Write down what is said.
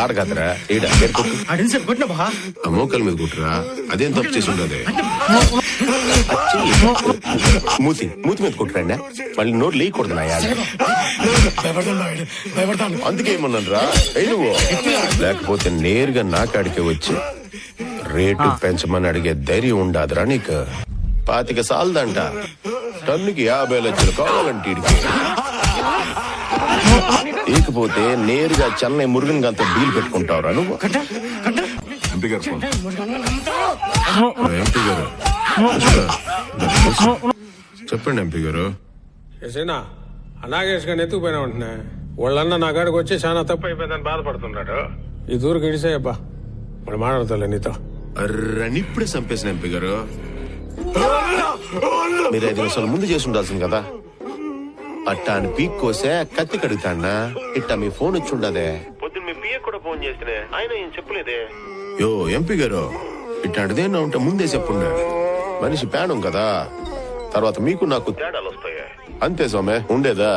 ఆడ కదరా ఈడ ఈడ కొట్టు. అడిగి సార్ కొట్టిన బా. ఆ మోకాల మీద కుట్టురా అదేం తప్పు చేసి ఉండదు. మూతి మూతి మీద కుట్టరండి? మళ్ళీ నోరు లేయకూడదు నా యాడ. అందుకే ఏమన్నాను రా నువ్వు. లేకపోతే నేరుగా నా కాడికి వచ్చి రేటు పెంచమని అడిగే ధైర్యం ఉండాదిరా నీకు. పాతిక సాలదంట. టన్నుకి యాభై లక్షలు కావాలంటే ఇకపోతే నేరుగా చెన్నై మురుగన్ గాంతో డీల్ పెట్టుకుంటావురా నువ్వు. ఎంపీ గారు ఫోన్. ఎంపీ గారు. చెప్పండి ఎంపీ గారు. చేసేనా అనాగేష్ గారిని ఎత్తుకుపోయినా ఉంటున్నా వాళ్ళన్న నా కాడికి వచ్చి చాలా తప్పు అయిపోయిందని బాధపడుతున్నాడు. ఈ దూరకు ఇడిసేయబ్బా. మరి మాట్లాడతాలే నీతో. అర్రని ఇప్పుడే చంపేసిన ఎంపీ గారు. మీరు ఐదు నిమిషాలు ముందు చేసి ఉండాల్సింది కదా. అట్టా అని పీక్ కోసే కత్తి కడుగుతాన్నా ఇట్టా మీ ఫోన్ వచ్చి ఉండదే పొద్దున్న మీ పియ్య కూడా ఫోన్ చేస్తే ఆయన ఏం చెప్పలేదే? యో ఎంపీ గారు ఇట్లాంటిదేనా ఉంటే ముందే చెప్పుండే. మనిషి పేడం కదా. తర్వాత మీకు నాకు తేడాలు వస్తాయి అంతే సోమే ఉండేదా?